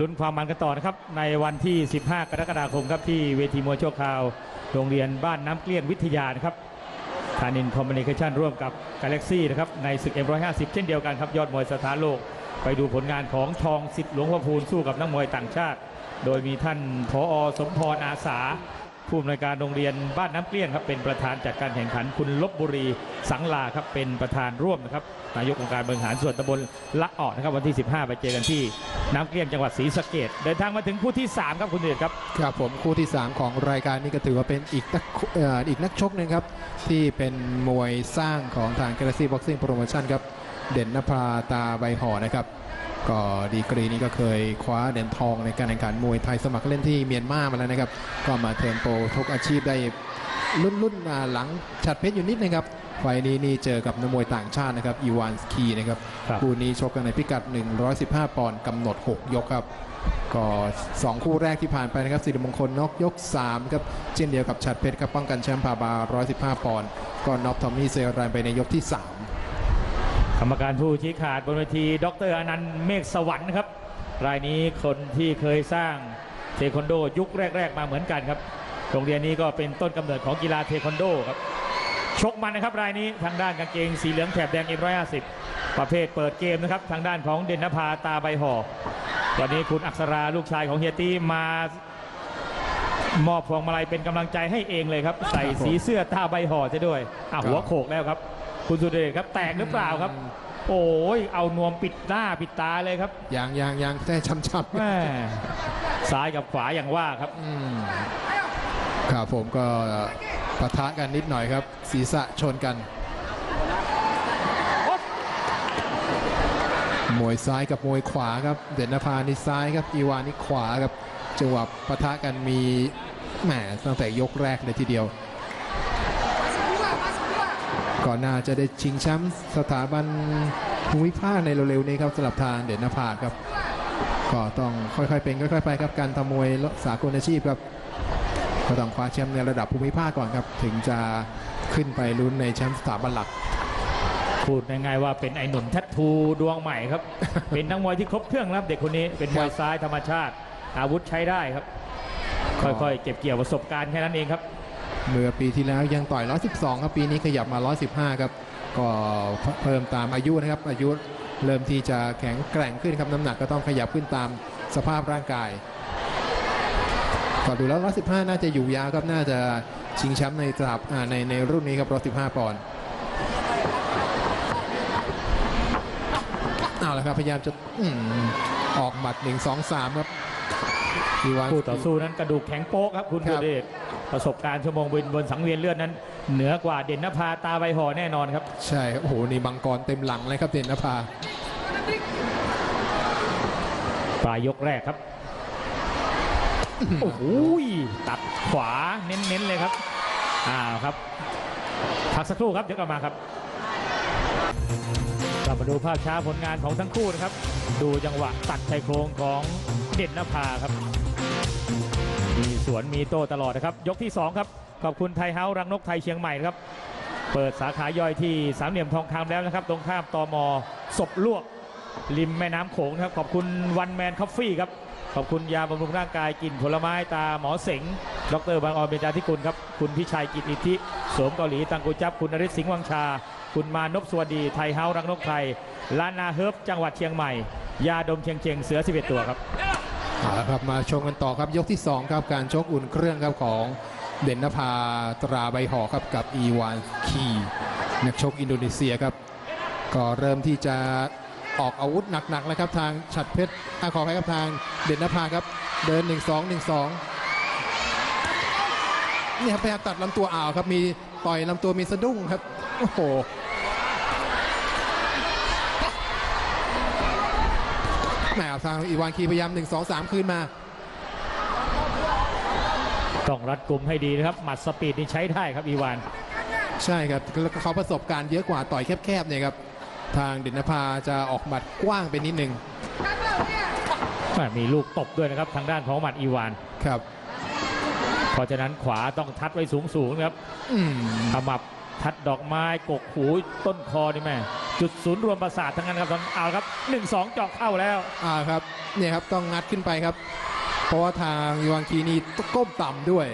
ลุ้นความมันกันต่อนะครับ ในวันที่ 15 กรกฎาคมครับที่เวทีมวยชั่วคราว โรงเรียนบ้านน้ำเกลี้ยงวิทยานะครับคานินคอมมิวนิเคชันร่วมกับกาแล็กซี่นะครับในศึก M150 เช่นเดียวกันครับ ยอดมวยสถานโลก ไปดูผลงานของทองสิทธิ์หลวงพ่อพูนสู้กับนักมวยต่างชาติ โดยมีท่านผอสมพรอาสา ผู้อำนวยการโรงเรียนบ้านน้ำเกลี้ยงครับเป็นประธานจัดการแข่งขันคุณลบบุรีสังลาครับเป็นประธานร่วมนะครับนายกองค์การบริหารส่วนตำบลละออนะครับวันที่ 15 ไปเจอกันที่น้ำเกลี้ยงจังหวัดศรีสะเกดเดินทางมาถึงคู่ที่ 3 ครับคุณเดชครับครับผมคู่ที่ 3 ของรายการนี้ก็ถือว่าเป็นอีกนักอ่ออีกนักชกหนึ่งครับที่เป็นมวยสร้างของทาง Galaxy Boxing Promotion ครับเด่นนภาตาใบห่อนะครับ ก็ดีกรีนี้ก็เคยคว้าเหรียญทองในการแข่งขันมวยไทยสมัครเล่นที่เมียนมามาแล้วนะครับ ก็มาเทิร์นโปรทุกอาชีพได้รุ่นรุ่นอ่าหลังฉัดเพชรอยู่นิดนะครับไฟล์นี้นี่เจอกับนักมวยต่างชาตินะครับอีวานสคีนะครับครับคู่นี้ชกกันในพิกัด 115 ปอนด์กำหนด 6 ยกครับก็ 2 คู่แรกที่ผ่านไปนะครับสิริมงคลน็อกยก3ครับเช่นเดียวกับชัดเพชรครับป้องกันแชมป์พาบา 115 ปอนด์ก็น็อกทอมมี่เซรันไปในยกที่ก รรมการผู้ชี้ขาดบนเวทีดรอนันต์เมฆสวรรค์ครับ รายนี้คนที่เคยสร้างเทควันโดยุคแรก ๆ มาเหมือนกันครับ โรงเรียนนี้ก็เป็นต้นกำเนิดของกีฬาเทควันโดครับ ชกมันนะครับ รายนี้ทางด้านกางเกงสีเหลืองแถบแดงเอ็มร้อยห้าสิบประเภทเปิดเกมนะครับ ทางด้านของเด่นนภาตาใบห่อวันนี้คุณอักษราลูกชายของเฮียตี้มามอบพวงมาลัยเป็นกำลังใจให้เองเลยครับ ใส่สีเสื้อตาใบห่อจะด้วยอะหัวโขกแล้วครับ คุณสุเดชครับแตกหรือเปล่าครับ โอ้ยเอานวมปิดหน้าปิดตาเลยครับ3อย่างอย่างอย่างแท้ช้ำๆแม่ซ้ายกับขวาอย่างว่าครับอืมครับผมก็ปะทะกันนิดหน่อยครับ ศีรษะชนกัน มวยซ้ายกับมวยขวาครับ เด่นนภานี่ซ้ายครับอีวานนี่ขวาครับจังหวะปะทะกันมีแหมตั้งแต่ยกแรกเลยทีเดียว ก่อนหน้าจะได้ชิงแชมป์สถาบันภูมิภาคในเร็วๆนี้ครับสำหรับทางเด่นนภาครับ ก็ต้องค่อยๆเป็นค่อยๆไปครับการทำมวยสากลอาชีพครับก็ต้องคว้าแชมป์ในระดับภูมิภาคก่อนครับ ถึงจะขึ้นไปลุ้นในแชมป์สถาบันหลักพูดง่ายๆว่าเป็นไอ้หนุ่มแทททูดวงใหม่ครับ เป็นนักมวยที่ครบเครื่องนะครับเด็กคนนี้เป็นมวยซ้ายธรรมชาติ อาวุธใช้ได้ครับ ค่อยๆ เก็บเกี่ยวประสบการณ์แค่นั้นเองครับ เมื่อปีที่แล้วยังต่อย 112 ครับ ปีนี้ขยับมา 115 ครับ ก็เพิ่มตามอายุนะครับ อายุเริ่มที่จะแข็งแกร่งขึ้นครับน้ำหนักก็ต้องขยับขึ้นตามสภาพร่างกายก็ดูแล้ว 115 น่าจะอยู่ยาวครับ น่าจะชิงแชมป์ในสลับอ่าในในรุ่นนี้ครับ 115 ปอนด์เอาละครับพยายามจะอืมออกหมัด 1 2 3 ครับอีวานคู่ต่อสู้นั้นกระดูกแข็งโป๊กครับคุณครัสุบเดช ประสบการณ์ชั่วโมงบินบนสังเวียนเลือดนั้น เหนือกว่าเด่นนภาตาใบห่อแน่นอนครับ ใช่ครับโอ้โหนี่บังกรเต็มหลังเลยครับเด่นนภาปลายยกแรกครับโอ้โหตัดขวาเน้นๆเลยครับอ้าวครับพักสักครู่ครับเดี๋ยวกลับมาครับกลับมาดูภาพช้าผลงานของทั้งคู่นะครับ ดูจังหวะตัดชายโครงของเด่นนภาครับ มีสวนมีโต้ตลอดนะครับ ยกที่ 2 ครับ ขอบคุณไทยเฮารังนกไทยเชียงใหม่ครับ เปิดสาขาย่อยที่สามเหลี่ยมทองคำแล้วนะครับ ตรงข้ามตอมศพลวก ริมแม่น้ำโขงครับ ขอบคุณวันแมนคอฟฟี่ครับ ขอบคุณยาบำรุงร่างกายกลิ่นผลไม้ตาหมอเสง ดรบางออนเบญจาธิกุลครับ คุณพิชัยกิตอิทธิโสมเกาหลีตังกุจับ คุณนริศสิงห์วังชา คุณมานพสวัสดี ไทยเฮารังนกไทย ลานนาเฮิร์บจังหวัดเชียงใหม่ ยาดมเชียงเชียงเสือ 11 ตัวครับ เอาละครับมาชมกันต่อครับยกที่ 2 ครับการชกอุ่นเครื่องครับของเด่นนภาตราใบหอครับกับอีวานคีนักชกอินโดนีเซียครับ ก็เริ่มที่จะออกอาวุธหนักๆแล้วครับทางฉัดเพชรอาขอให้ครับทางเด่นนภาครับเดิน 1 2 1 2นี่ครับพยายามตัดลำตัวอ่าวครับมีต่อยลำตัวมีสะดุ้งครับโอ้โห แหมทางอีวานคีพยายาม1 2 3คืนมา ต้องรัดกุมให้ดีนะครับ หมัดสปีดนี่ใช้ได้ครับอีวาน ใช่ครับแล้วก็เขาประสบการณ์เยอะกว่าต่อยแคบๆเนี่ยครับทางเด่นนภาจะออกหมัดกว้างไปนิดนึงแม่มีลูกตบด้วยนะครับทางด้านของหมัดอีวานครับ เพราะฉะนั้นขวาต้องทัดไว้สูงๆนะครับอืมขมับทัดดอกไม้กกหูต้นคอนี่แม่ จุดศูนย์รวมประสาททั้งนั้นครับตอนเอาครับ1 2เจาะเข้าแล้วอ่าครับเนี่ยครับต้องงัดขึ้นไปครับ เพราะว่าทางยูวังคีนี่ต้องก้มต่ำด้วย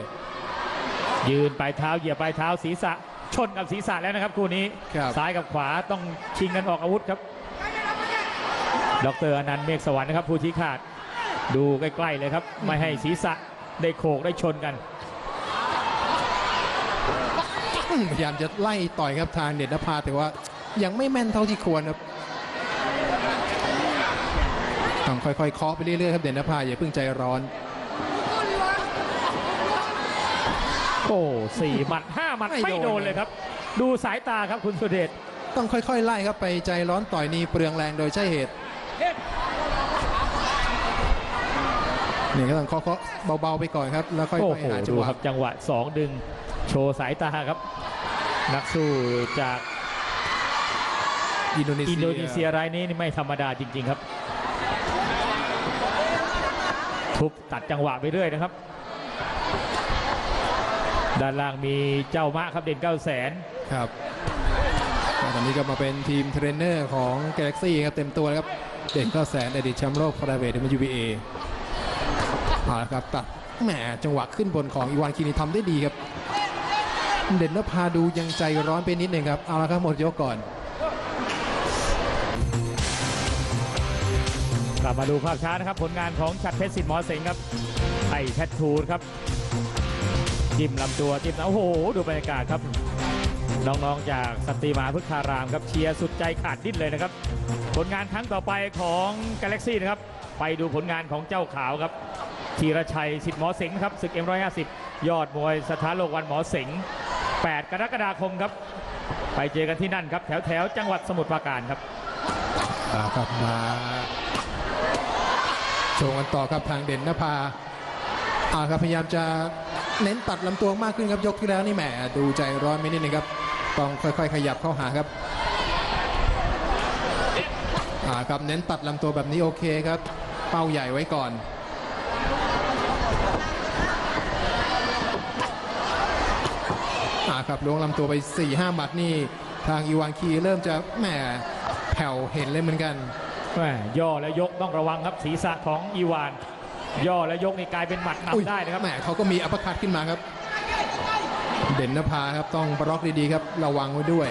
ยืนปลายเท้าเหยียบปลายเท้าศีรษะ ชนกับศีรษะแล้วนะครับคู่นี้ ครับ ซ้ายกับขวาต้องชิงกันออกอาวุธครับ ดรอนันต์เมฆสวรรค์นะครับผู้ชี้ขาด ดูใกล้ๆเลยครับ ไม่ให้ศีรษะได้โขกได้ชนกัน อืมพยายามจะไล่ต่อยครับทางเด่นนภาแต่ว่า ยังไม่แม่นเท่าที่ควรครับต้องค่อยๆเคาะไปเรื่อยๆครับเด่นนภาอย่าเพิ่งใจร้อน โอ้สี่หมัดห้าหมัด ไม่ไม่โดนโดนเลยครับ ดูสายตาครับคุณสุเดชต้องค่อยๆ ไล่ครับไปใจร้อนต่อยนี่เปลืองแรงโดยใช่เหตุนี่ก็ต้องเคาะๆเบาๆไปก่อนครับ แล้วค่อยโอ้ๆโหหาจัดูงหวะครับจังหวะสองดึง โชว์สายตาครับ นักสู้จาก อินโดนีเซียอินโดนีเซียรายนี้นี่ไม่ธรรมดาจริง ๆครับ ทุบตัดจังหวะไปเรื่อยนะครับ ด้านล่างมีเจ้ามะครับเด่นเก้าแสนครับตอนนี้ก็มาเป็นทีมเทรนเนอร์ของ Galaxy ครับเต็มตัวแล้วครับ เด่นก็แสนอดีตแชมป์โลกพาราเวท WBA เอาละครับตัดแหมจังหวะขึ้นบนของอีวานคินีทำได้ดีครับ เด่นนภาดูยังใจร้อนไปนิดหนึ่งครับ เอาละครับหมดยกก่อน ลับมาดูภาพช้านะครับ ผลงานของชัดเพชรสิทธิ์หมอเสงครับไอ้แทททูนครับจิ้มลำตัวจิ้มโอ้โห ดูบรรยากาศครับ น้องๆจากสตรีมาพึกษารามครับเชียร์สุดใจขาดดิ้นเลยนะครับ ผลงานครั้งต่อไปของ Galaxy นะครับ ไปดูผลงานของเจ้าขาวครับธีรชัยสิทธิ์หมอเสงครับศึก M150 ยอดมวยสถานโลกวันหมอเสง8 กรกฎาคมครับ ไปเจอกันที่นั่นครับ แถวแถวจังหวัดสมุทรปราการครับอ่าครับมา ชว์กันต่อครับทางเด่นนภาอ่าครับพยายามจะเน้นตัดลำตัวมากขึ้นครับยกที่แล้วนี่แหมดูใจร้อนไม่นิดนึงครับต้องค่อยๆ ขยับเข้าหาครับอ่าครับเน้นตัดลำตัวแบบนี้โอเคครับ เป้าใหญ่ไว้ก่อนอ่าครับล้วงลำตัวไป 4-5หมัดนี่ ทางอีวานคีเริ่มจะแหมแผ่วเห็นเลยเหมือนกัน ย่อและยกต้องระวังครับศีรษะของอีวาน ย่อและยกนี่กลายเป็นหมัดอุ๊ยนำได้นะครับแหมเขาก็มีอัปเปอร์คัตขึ้นมาครับ เด่นนภาครับต้องบล็อกดีๆครับระวังไว้ด้วย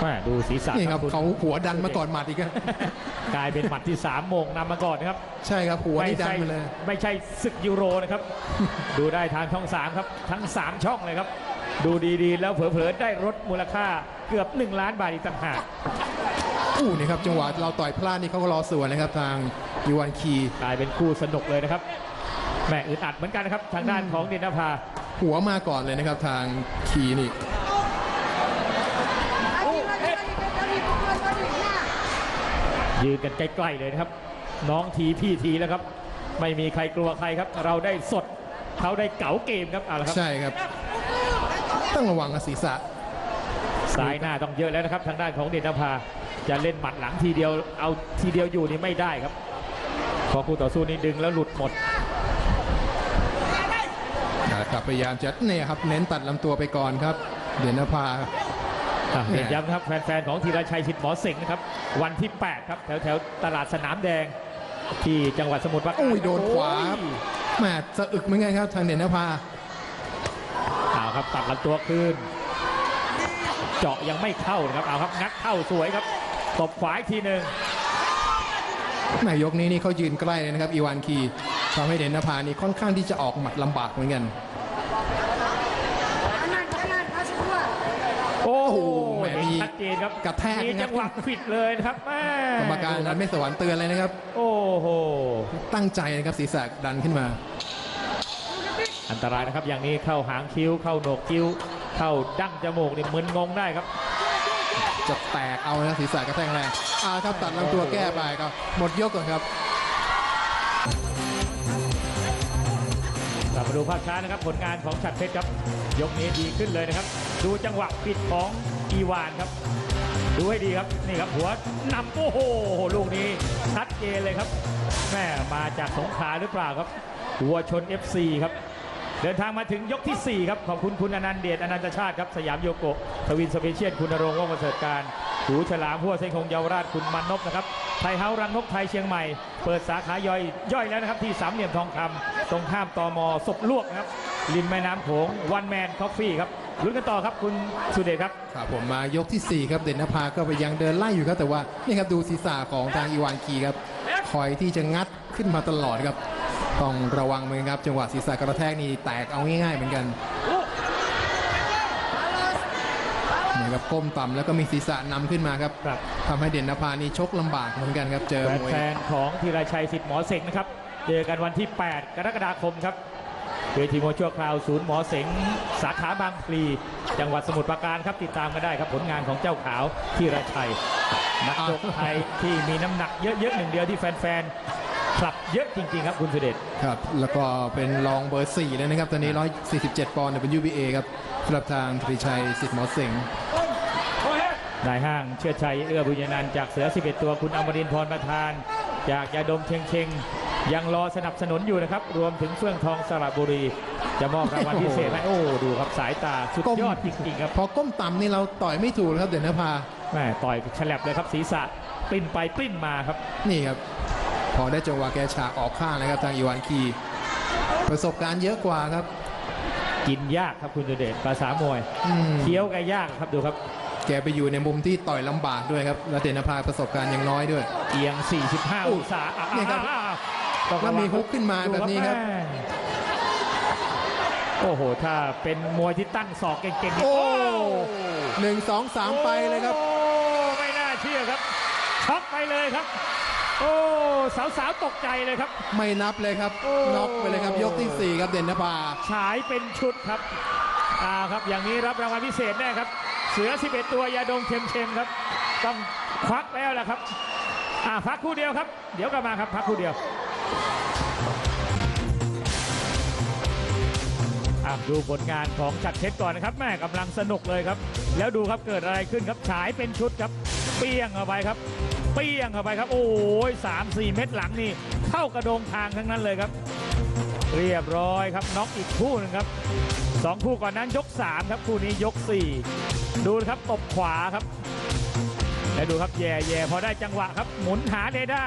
แม่ดูศีรษะนี่ครับคุณเขาหัวดันมาก่อนหมัดอีกครับกลายเป็นหมัดที่3ามโมงนำมาก่อนนะครับ ใช่ครับหัวไม่นี่ดันใช่มาเลย ไม่ใช่ศึกยูโรนะครับ ดูได้ทางช่อง3ครับทั้ง 3 ช่องเลยครับ ดูดีๆ แล้วเผลอๆได้ลดมูลค่าเกือบ 1 ล้านบาทอีกต่างหาก อู้นี่ครับจังหวะเราต่อยพลาดนี่เขาก็รอสวนนะครับทางยูวันคี กลายเป็นคู่สนุกเลยนะครับแม่อึดอัดเหมือนกันนะครับ ทางด้านของเดนนภาหัวมาก่อนเลยนะครับทางคีนี่ ยืนกันใกล้ๆเลยนะครับ น้องทีพี่ทีแล้วครับ ไม่มีใครกลัวใครครับ เราได้สดเขาได้เก๋าเกมครับเอาละครับ ใช่ครับ ต้องระวังกับศีรษะซ้ายหน้าต้องเยอะแล้วนะครับ ทางด้านของเดชนภาจะเล่นหมัดหลังทีเดียวเอาทีเดียวอยู่นี่ไม่ได้ครับเพอคู่ต่อสู้นี่ดึงแล้วหลุดหมดนะครับพยายามจะเนี่ยครับเน้นตัดลำตัวไปก่อนครับ เด่นนภาอะเห็นย้ำนะครับแฟนๆของธีรชัยชิดหมอเสงนะครับ วันที่ 8 ครับแถวแถวๆตลาดสนามแดงที่จังหวัดสมุทรปราการโอ้ยโดนขวาครับโอ้ยแหมสะอึกเหมือนกันครับทางเด่นนภาเอา ครับตัดลำตัวคืนเจาะยังไม่เข้านะครับเอาครับงัดเข้าสวยครับตบขวาอีกทีหนึ่งนายกนี้นี่เขายืนใกล้เลยนะครับอีวานคีทำให้เด่นนภานี่ค่อนข้างที่จะออกหมัดลำบากเหมือนกัน โอ้โหแหมเห็นมี ชัดเจนครับกระแทกมีนะครับจังหวะขวิดเลยนะครับแม่กรรมการนั้นไม่สวรรค์เตือนเลยนะครับ โอ้โห ตั้งใจนะครับศีรษะดันขึ้นมา อันตรายนะครับ อย่างนี้เข้าหางคิ้ว เข้าโหนกคิ้ว เข้าดั้งจมูกนี่มึนงงได้ครับ จะแตกเอานะศีรษะกระแทกแรงอ่าครับตัดลำตัวแก้ไปครับหมดยกก่อนครับกลับมาดูภาพช้านะครับ ผลงานของฉัดเพชรครับ ยกนี้ดีขึ้นเลยนะครับ ดูจังหวะปิดของอีวานครับ ดูให้ดีครับนี่ครับหัวนำโอ้โหลูกนี้ชัดเจนเลยครับแม่มาจากสงขลาหรือเปล่าครับ หัวชน FC ครับ เดินทางมาถึงยกทีสี่ 4 ครับ ขอบคุณคุณอนันต์เดชอนันตชาติครับ สยามโยโกะทวินสเปเชียลคุณนรงค์ว่องประเสริฐการหูฉลามพัวเส้นคงเยาวราชคุณมันนบนะครับ ไทยเฮารังนกไทยเชียงใหม่ เปิดสาขาย่อยย่อยแล้วนะครับ ที่สามเหลี่ยมทองคำตรงข้ามตมศพลวกนะครับริมแม่น้ำโขงวันแมนคอฟฟี่ครับลุ้นกันต่อครับคุณสุเดชครับครับผมมายกทีสี่ 4 ครับเด่นนภาก็ไปยังเดินไล่อยู่ครับแต่ว่านี่ครับดูศีรษะของทางอีวานคีครับคอยที่จะงัดขึ้นมาตลอดครับ ต้องระวังเหมือนกันครับ จังหวะศีรษะกระแทกนี่แตกเอาง่ายๆเหมือนกันนี่ครับก้มต่ำแล้วก็มีศีรษะนำขึ้นมาครับครับ ทำให้เด่นนภานี่ชกลำบากเหมือนกันครับ เจอมวยแฟนๆของธีรชัยสิทธิ์หมอเสงนะครับ เจอกันวันที่ 8 กรกฎาคมครับเวทีมวยชั่วคราวศูนย์หมอเสงสาขาบางพลี จังหวัดสมุทรปราการครับติดตามกันได้ครับผลงานของเจ้าขาวธีรชัยนักชกไทยที่มีน้ำหนักเยอะๆหนึ่งเดียวที่แฟนๆ คลับเยอะจริง ๆ ครับคุณสุเดชครับ แล้วก็เป็นรองเบอร์4เลยนะครับ ตอนนี้ 147 ปอนด์เป็น UBA ครับสำหรับทางตรีชัยสิทธิ์หมอเสงนายห้างเชื่อชัยเอื้อบุญยนันท์จากเสือ 11 ตัวคุณอมรินทร์พรประธาน จากยาดมเชงเชงยังรอสนับสนุนอยู่นะครับ รวมถึงเฟื่องทองสระบุรี จะมอบรางวัลพิเศษให้โอ้ดูครับสายตาสุดยอดจริงๆครับพอก้มต่ำนี่เราต่อยไม่ถูกเลยครับเด่นนภาแม่ต่อยฉลับเลยครับศีรษะปลิ้นไปปลิ้นมาครับ นี่ครับ พอได้จังหวะแกฉากออกข้างนะครับทางอีวานคี ประสบการณ์เยอะกว่าครับ กินยากครับคุณสุเดชภาษามวยอืม เคี้ยวแกยากครับดูครับ แกไปอยู่ในมุมที่ต่อยลำบากด้วยครับและเด่นนภาประสบการณ์ยังน้อยด้วย เอียง 45 องศาอะนี่ครับอะอะต้องแล้วระมีงฮุกขึ้นมาแบบนี้ครับแม่โอ้โห ถ้าเป็นมวยที่ตั้งศอกเก่งๆนี่โอ้หนึ่งสองสามไปเลยครับ โอ้ ไม่น่าเชื่อครับ ช็อกไปเลยครับ โอ้ สาวๆตกใจเลยครับ ไม่นับเลยครับโอ้น็อกไปเลยครับยกที่สี่ครับเด่นนภาฉายเป็นชุดครับอ่าครับอย่างนี้รับรางวัลพิเศษแน่ครับ เสือ 11 ตัวยาดมเค็มๆครับ ต้องควักแล้วล่ะครับอ่าพักครู่เดียวครับ เดี๋ยวกลับมาครับพักครู่เดียวอะดูผลงานของจัดเพชรก่อนนะครับแม่กำลังสนุกเลยครับ แล้วดูครับเกิดอะไรขึ้นครับฉายเป็นชุดครับเปี้ยงเข้าไปครับเปี้ยงเข้าไปครับ โอ้ยสามสี่เม็ดหลังนี่เข้ากระโดงทางทั้งนั้นเลยครับ เรียบร้อยครับน็อกอีกคู่หนึงครับสองคู่ก่อนนั้นยก3ครับคู่นี้ยก4ดูครับตบขวาครับและดูครับแย่แย่พอได้จังหวะครับหมุนหาเดด้า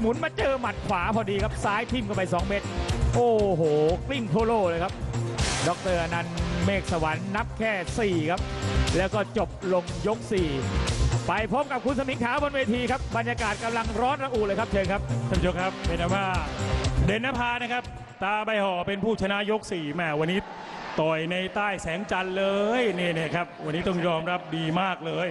หมุนมาเจอหมัดขวาพอดีครับซ้ายทิ่มเข้าไป 2 เม็ดโอ้โหกลิ้งโทโลเลยครับ ดรอนันต์เมฆสวรรค์นับแค่ 4 ครับ แล้วก็จบลงยก 4 ไปพบกับคุณสมิงขาวบนเวทีครับบรรยากาศกำลังร้อนระอุเลยครับเชิญครับท่านผู้ชมครับเป็นอันว่าเด่นนภานะครับ ตาใบห่อเป็นผู้ชนะยก4แหมวันนี้ต่อยในใต้แสงจันทร์เลยนี่นี่ครับ วันนี้ต้องยอมรับดีมากเลย